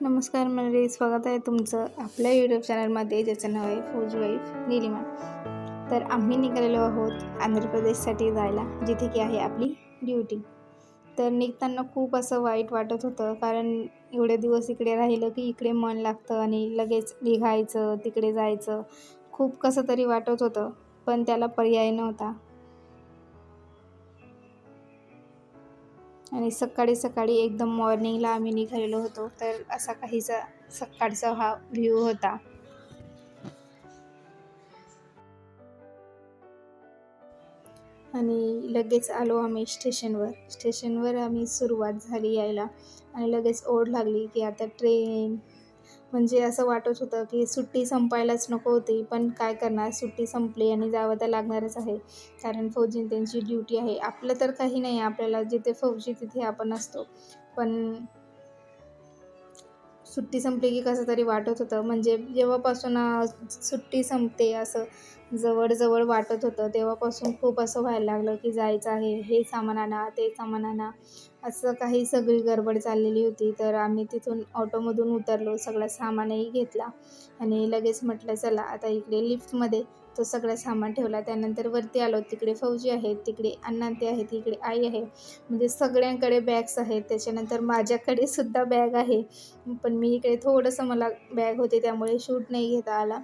नमस्कार मंडळी स्वागत आहे तुमचं आपल्या यूट्यूब चॅनलमध्ये ज्याचं नाव आहे फौज वाईफ निलिमा. तर आम्ही निघालेलो आहोत आंध्र प्रदेशसाठी जायला जिथे की आहे आपली ड्युटी तर निघताना खूप असं वाईट वाटत होतं कारण एवढे दिवस इकडे राहिलं की इकडे मन लागतं आणि लगेच निघायचं तिकडे जायचं. खूप कसं तरी वाटत होतं पण त्याला पर्याय नव्हता. आणि सकाळी सकाळी एकदम मॉर्निंगला आम्ही निघालेलो होतो तर असा काहीसा सकाळचा हा व्ह्यू होता. आणि लगेच आलो आम्ही स्टेशनवर. स्टेशनवर आम्ही सुरुवात झाली यायला. आणि लगेच ओढ लागली की आता ट्रेन. म्हणजे असं वाटत होतं की सुट्टी संपायलाच नको होती पण काय करणार? सुट्टी संपली आणि जावं तर लागणारच आहे. कारण फौजी त्यांची ड्युटी आहे. आपलं तर काही नाही आपल्याला जिथे फौजी तिथे आपण असतो. पण सुट्टी संपली की कसं तरी वाटत होतं. म्हणजे जेव्हापासून सुट्टी संपते असं जवळजवळ वाटत होतं तेव्हापासून खूप असं व्हायला लागलं की जायचं आहे हे सामान आणा ते सामान आणा. असं काही सगळी गडबड चाललेली होती. तर आम्ही तिथून ऑटोमधून उतरलो सगळं सामानही घेतला आणि लगेच म्हटलं चला आता इकडे लिफ्टमध्ये तो सगळं सामान ठेवला. त्यानंतर वरती आलो. तिकडे फौजी आहेत तिकडे अण्णा ते आहेत तिकडे आई आहे. म्हणजे सगळ्यांकडे बॅग्स आहेत. त्याच्यानंतर माझ्याकडे सुद्धा बॅग आहे. पण मी इकडे थोडंसं मला बॅग होते त्यामुळे शूट नाही घेता आला.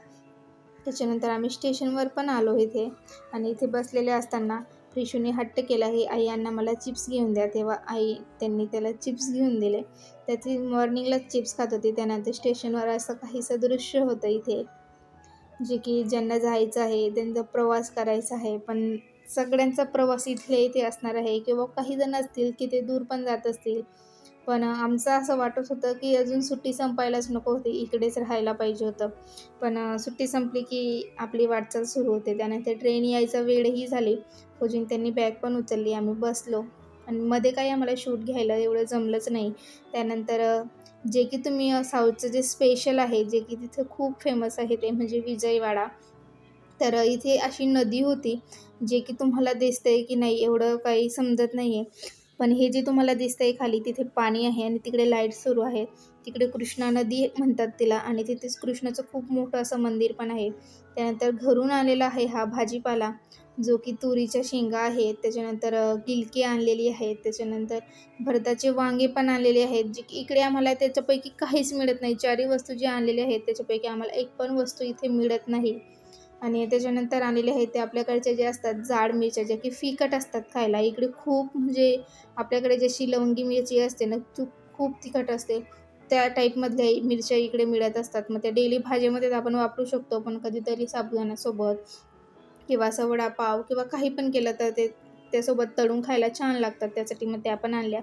त्याच्यानंतर आम्ही स्टेशनवर पण आलो इथे. आणि इथे बसलेले असताना प्रिशूने हट्ट केला आहे आई यांना मला चिप्स घेऊन द्या. तेव्हा आई त्यांनी त्याला चिप्स घेऊन दिले. त्याची मॉर्निंगलाच चिप्स खात होती. त्यानंतर स्टेशनवर असं काहीसं दृश्य होतं इथे. जे की ज्यांना जायचं आहे त्यांचा प्रवास करायचा आहे पण सगळ्यांचा प्रवास इथल्या इथे असणार आहे किंवा काही जण असतील की ते दूर पण जात असतील. पण आमचं असं वाटत होतं की अजून सुट्टी संपायलाच नको होती इकडेच राहायला पाहिजे होतं. पण सुट्टी संपली की आपली वाटचाल सुरू होते त्यानंतर ट्रेन यायचा वेळही झाली. फौजीन त्यांनी बॅग पण उचलली आम्ही बसलो. आणि मध्ये काही आम्हाला शूट घ्यायला एवढं जमलंच नाही. त्यानंतर जे की तुम्ही साऊथचं जे स्पेशल आहे जे की तिथं खूप फेमस आहे ते म्हणजे विजयवाडा. तर इथे अशी नदी होती जे की तुम्हाला दिसतंय की नाही एवढं काही समजत नाही आहे पण हे जे तुम्हाला दिसतंय खाली तिथे पाणी आहे आणि तिकडे लाइट सुरू आहे. तिकडे कृष्णा नदी म्हणतात तिला आणि तिथेच कृष्णाचं खूप मोठं असं मंदिर पण आहे. त्यानंतर घरून आलेला आहे हा भाजीपाला. जो की तुरीच्या शेंगा आहेत त्याच्यानंतर गिलकी आणलेली आहेत त्याच्यानंतर भरताचे वांगे पण आलेले आहेत जे की इकडे आम्हाला त्याच्यापैकी काहीच मिळत नाही. चारही वस्तू जे आणलेल्या आहेत त्याच्यापैकी आम्हाला एक पण वस्तू इथे मिळत नाही. आणि त्याच्यानंतर आणलेले आहेत ते आपल्याकडच्या जे असतात जाड मिरच्या ज्या की फिकट असतात खायला. इकडे खूप म्हणजे आपल्याकडे जशी लवंगी मिरची असते ना ती खूप तिखट असते. त्या टाईपमधल्या मिरच्या इकडे मिळत असतात. मग त्या डेली भाजीमध्ये आपण वापरू शकतो पण कधीतरी साबुदाण्यासोबत किंवा असं वडापाव किंवा काही पण केलं तर ते त्यासोबत तळून खायला छान लागतात त्यासाठी. मग त्या पण आणल्या.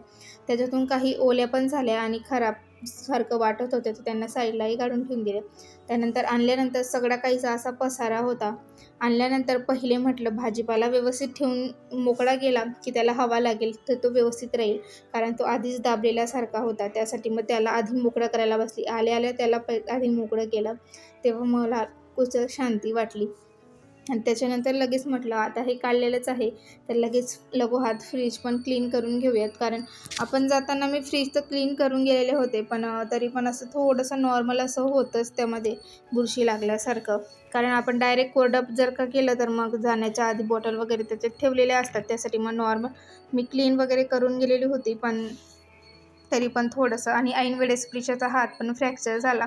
त्याच्यातून काही ओल्या पण झाल्या आणि खराब सारखं वाटत होते तर त्यांना साईडलाही काढून ठेवून दिले. त्यानंतर आणल्यानंतर सगळा काहीचा असा पसारा होता. आणल्यानंतर पहिले म्हटलं भाजीपाला व्यवस्थित ठेवून मोकळा गेला की त्याला हवा लागेल तर तो व्यवस्थित राहील. कारण तो आधीच दाबलेल्यासारखा होता. त्यासाठी मग त्याला आधी मोकळा करायला बसली. आल्या आल्या त्याला पै आधी मोकळं केलं. तेव्हा मला कुछ शांती वाटली. आणि त्याच्यानंतर लगेच म्हटलं आता हे काढलेलंच आहे तर लगेच लगोहात फ्रीज पण क्लीन करून घेऊयात. कारण आपण जाताना मी फ्रीज तर क्लीन करून गेलेले होते पण तरी पण असं थोडंसं नॉर्मल असं होतंच त्यामध्ये बुरशी लागल्यासारखं. कारण आपण डायरेक्ट कोरडप जर का केलं तर मग जाण्याच्या आधी बॉटल वगैरे त्याच्यात ठेवलेल्या असतात. त्यासाठी मग नॉर्मल मी क्लीन वगैरे करून गेलेली होती पण तरी पण थोडंसं. आणि ऐन वेळेस प्रिशाचा हात पण फ्रॅक्चर झाला.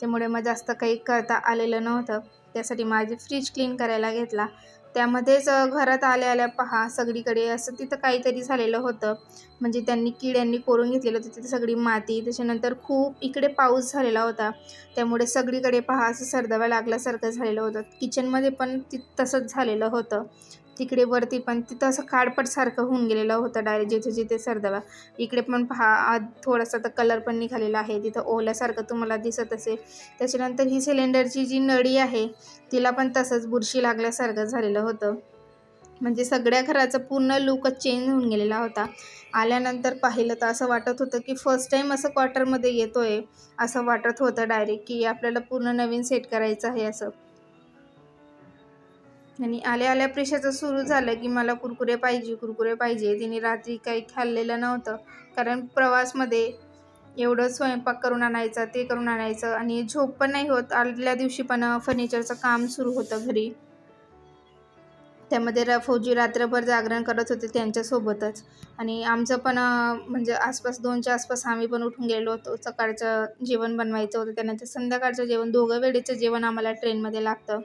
त्यामुळे मग जास्त काही करता आलेलं नव्हतं. त्यासाठी माझी फ्रीज क्लीन करायला घेतला. त्यामध्येच घरात आल्या आल्या पहा सगळीकडे असं तिथं काहीतरी झालेलं होतं. म्हणजे त्यांनी किड्यांनी कोरून घेतलेलं होतं तिथे सगळी माती त्याच्यानंतर खूप इकडे पाऊस झालेला होता. त्यामुळे सगळीकडे पहा असं सरदवा लागल्यासारखं झालेलं होतं. किचनमध्ये पण ति तसंच झालेलं होतं. तिकडे वरती पण तिथं असं काळपटसारखं होऊन गेलेलं होतं डायरेक्ट जिथे जिथे सरदवा इकडे पण पहा थोडासा तर कलर पण निघालेला आहे. तिथं ओल्यासारखं तुम्हाला दिसत असेल. त्याच्यानंतर ही सिलेंडरची जी नळी आहे तिला पण तसंच बुरशी लागल्यासारखं झालेलं होतं. म्हणजे सगळ्या घराचा पूर्ण लुकच चेंज होऊन गेलेला होता. आल्यानंतर पाहिलं तर असं वाटत होतं की फर्स्ट टाईम असं क्वार्टरमध्ये येतो आहे असं वाटत होतं डायरेक्ट की आपल्याला पूर्ण नवीन सेट करायचं आहे असं. आणि आल्या आल्या प्रेशाचं सुरू झालं की मला कुरकुरे पाहिजे कुरकुरे पाहिजे. तिने रात्री काही खाल्लेलं नव्हतं. कारण प्रवासमध्ये एवढं स्वयंपाक करून आणायचं ते करून आणायचं. आणि झोप पण नाही होत. आदल्या दिवशी पण फर्निचरचं काम सुरू होतं घरी. त्यामध्ये र फौजी रात्रभर जागरण करत होते त्यांच्यासोबतच. आणि आमचं पण म्हणजे आसपास दोनच्या आसपास आम्ही पण उठून गेलो होतो. सकाळचं जेवण बनवायचं होतं त्यानंतर संध्याकाळचं जेवण दोघं वेळेचं जेवण आम्हाला ट्रेनमध्ये लागतं.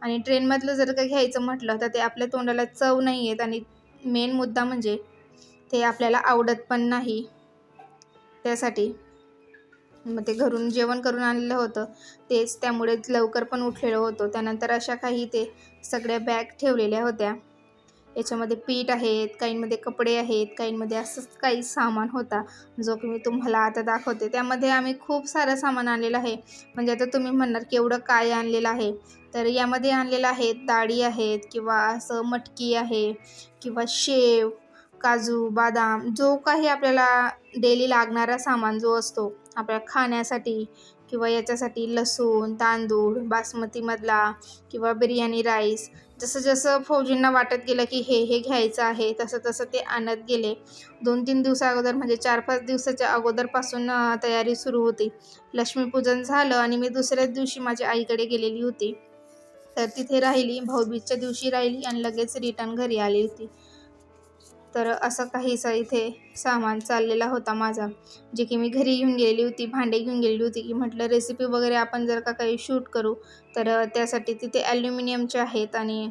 आणि ट्रेनमधलं जर का घ्यायचं म्हटलं तर ते आपल्या तोंडाला चव नाही येत आणि मेन मुद्दा म्हणजे ते आपल्याला आवडत पण नाही. त्यासाठी मग ते घरून जेवण करून आणलेलं होतं. तेच त्यामुळे लवकर पण उठलेलो होतो. त्यानंतर अशा काही ते सगळ्या बॅग ठेवलेल्या होत्या. याच्यामध्ये पीठ आहेत काहींमध्ये कपडे आहेत काहींमध्ये असंच काही सामान होता. जो की मी तुम्हाला आता दाखवते. त्यामध्ये आम्ही खूप सारं सामान आणलेलं आहे. म्हणजे आता तुम्ही म्हणणार की एवढं काय आणलेलं आहे? तर यामध्ये आणलेलं आहे डाळी आहेत किंवा असं मटकी आहे किंवा शेव काजू बदाम जो काही आपल्याला डेली लागणारा सामान जो असतो. आपल्या खाण्यासाठी किंवा याच्यासाठी लसूण तांदूळ बासमतीमधला किंवा बिर्याणी राईस जसं जसं फौजींना वाटत गेलं की हे हे घ्यायचं आहे तसं तसं ते आणत गेले. दोन तीन दिवसा अगोदर म्हणजे चार पाच दिवसाच्या अगोदरपासून तयारी सुरू होती. लक्ष्मीपूजन झालं आणि मी दुसऱ्याच दिवशी माझ्या आईकडे गेलेली होती. तर तिथे राहिली भाऊबीजच्या दिवशी राहिली आणि लगेच रिटर्न घरी आली होती. तर असं काहीसं इथे सामान चाललेला होता माझा. जे की मी घरी घेऊन गेलेली होती भांडे घेऊन गेलेली होती. की म्हटलं रेसिपी वगैरे आपण जर का काही शूट करू तर त्यासाठी तिथे ॲल्युमिनियमचे आहेत आणि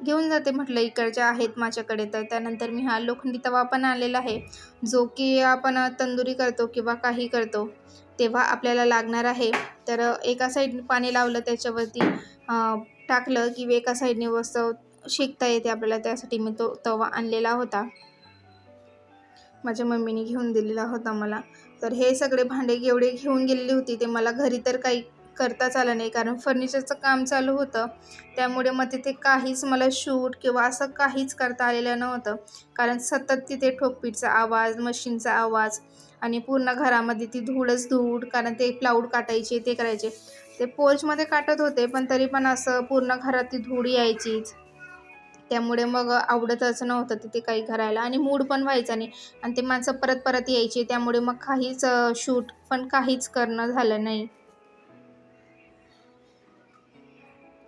घेऊन जाते म्हटलं इकडच्या आहेत माझ्याकडे. तर त्यानंतर मी हा लोखंडी तवा पण आलेला आहे. जो की आपण तंदुरी करतो किंवा काही करतो तेव्हा आपल्याला लागणार आहे. तर एका साईडने पाणी लावलं त्याच्यावरती टाकलं की एका साईडने वस्तू शेकता येते आपल्याला. त्यासाठी मी तो तवा आणलेला होता. माझ्या मम्मीने घेऊन दिलेला होता मला. तर हे सगळे भांडे एवढे घेऊन गेलेली होती. ते मला घरी तर काही करताच आलं नाही. कारण फर्निचरचं काम चालू होतं. त्यामुळे मग तिथे काहीच मला शूट किंवा असं काहीच करता आलेलं नव्हतं. कारण सतत तिथे ठोकपीटचा आवाज मशीनचा आवाज आणि पूर्ण घरामध्ये ती धूळच धूळ कारण ते प्लाऊड काटायचे ते करायचे. ते पोर्चमध्ये काटत होते पण तरी पण असं पूर्ण घरात ती धूळ यायचीच. त्यामुळे मग आवडतच नव्हतं तिथे काही करायला. आणि मूड पण व्हायचा नाही. आणि ते माणसं परत परत यायचे. त्यामुळे मग काहीच शूट पण काहीच करणं झालं नाही.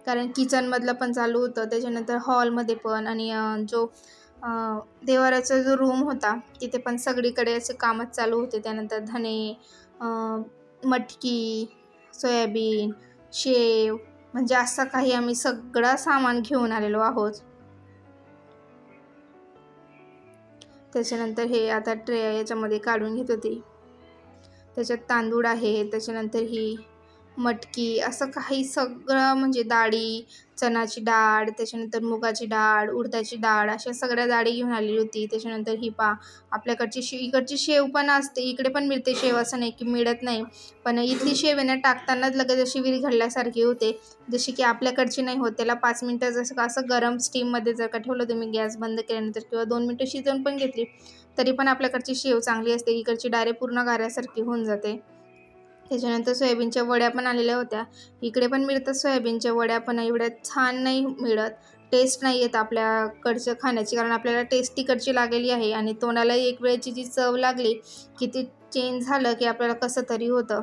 कारण किचनमधलं पण चालू होतं. त्याच्यानंतर हॉलमध्ये पण आणि जो देवाराचा जो रूम होता तिथे पण सगळीकडे असे कामच चालू होते. त्यानंतर धने मटकी सोयाबीन शेव म्हणजे असं काही आम्ही सगळं सामान घेऊन आलेलो आहोत. त्याच्यानंतर हे आता ट्रे याच्यामध्ये काढून घेत होते. त्याच्यात तांदूळ आहे त्याच्यानंतर ही मटकी असं काही सगळं म्हणजे डाळी चणाची डाळ त्याच्यानंतर मुगाची डाळ उडदाची डाळ अशा सगळ्या डाळी घेऊन आलेली होती. त्याच्यानंतर ही पा आपल्याकडची शे इकडची शेव पण असते. इकडे पण मिळते शेव असं नाही की मिळत नाही. पण इथली शेव आहे ना टाकतानाच लगेच अशी विरघळल्यासारखी होते. जशी की आपल्याकडची नाही होत. त्याला पाच मिनटं जसं असं गरम स्टीममध्ये जर का ठेवलं तुम्ही गॅस बंद केल्यानंतर किंवा दोन मिनटं शिजवून पण घेतली तरी पण आपल्याकडची शेव चांगली असते. इकडची डायरेक्ट पूर्ण गाऱ्यासारखी होऊन जाते. त्याच्यानंतर सोयाबीनच्या वड्या पण आलेल्या होत्या. इकडे पण मिळतात सोयाबीनच्या वड्या पण एवढ्या छान नाही मिळत. टेस्ट नाही येत आपल्याकडच्या खाण्याची कारण आपल्याला टेस्ट तिकडची लागलेली आहे आणि तोंडाला एक वेळची जी चव लागली की ती चेंज झालं की आपल्याला कसं तरी होतं.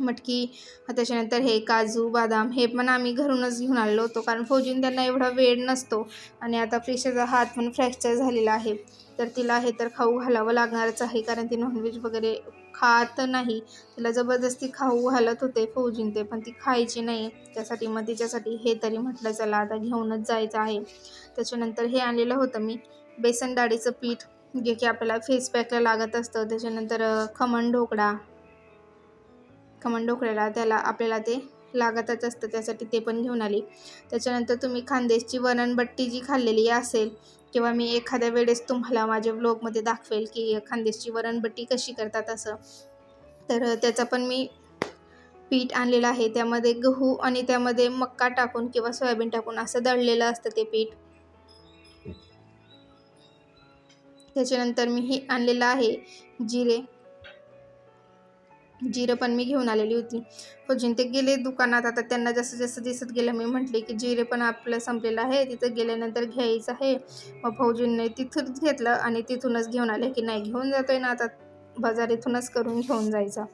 मटकी त्याच्यानंतर हे काजू बदाम हे पण आम्ही घरूनच घेऊन आलेलो होतो कारण फौजीन त्यांना एवढा वेळ नसतो आणि आता फ्रिशाचा हात पण फ्रॅक्चर झालेला आहे. तर तिला हे तर खाऊ घालावं लागणारच आहे कारण ती नॉनव्हेज वगैरे खात नाही. तिला जबरदस्ती खाऊ घालत होते फौजींचे पण ती खायची नाही. त्यासाठी मग तिच्यासाठी हे तरी म्हटलं चला आता घेऊनच जायचं आहे. त्याच्यानंतर हे आणलेलं होतं मी. बेसन डाळीचं पीठ जे की आपल्याला फेस पॅकला लागत असतं. त्याच्यानंतर खमण ढोकळा. खमण ढोकळ्याला त्याला आपल्याला ते लागतच असतं. त्यासाठी ते पण घेऊन आली. त्याच्यानंतर तुम्ही खानदेशची वरणबट्टी जी खाल्लेली असेल किंवा मी एखाद्या वेळेस तुम्हाला माझ्या ब्लॉगमध्ये दाखवेल की खानदेशची वरणबट्टी कशी करतात असं. तर त्याचा पण मी पीठ आणलेलं आहे. त्यामध्ये गहू आणि त्यामध्ये मक्का टाकून किंवा सोयाबीन टाकून असं दळलेलं असतं ते पीठ. त्याच्यानंतर मी हे आणलेलं आहे जिरे. जिरं पण मी घेऊन आलेली होती. फौजीन ते गेले दुकानात. आता त्यांना जसं जसं दिसत गेलं. मी म्हटले की जिरे पण आपलं संपलेलं आहे. तिथं गेल्यानंतर घ्यायचं आहे. मग फौजींनी तिथूनच घेतलं आणि तिथूनच घेऊन आले की नाही घेऊन जातोय ना आता. बाजार इथूनच करून घेऊन जायचा.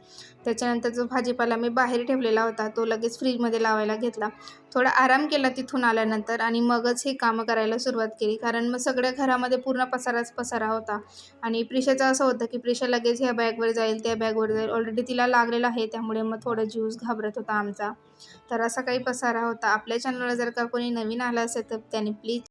त्याच्यानंतर जो भाजीपाला मी बाहेर ठेवलेला होता तो लगेच फ्रीजमध्ये लावायला घेतला. थोडा आराम केला तिथून आल्यानंतर आणि मगच हे कामं करायला सुरुवात केली. कारण मग सगळ्या घरामध्ये पूर्ण पसाराच पसारा होता. आणि प्रिशाचं असं होतं की प्रिशा लगेच ह्या बॅगवर जाईल त्या बॅगवर जाईल. ऑलरेडी तिला लागलेलं आहे त्यामुळे मग थोडं ज्यूस घाबरत होता आमचा. तर असा काही पसारा होता. आपल्या चॅनलला जर का कोणी नवीन आला असेल तर त्याने प्लीज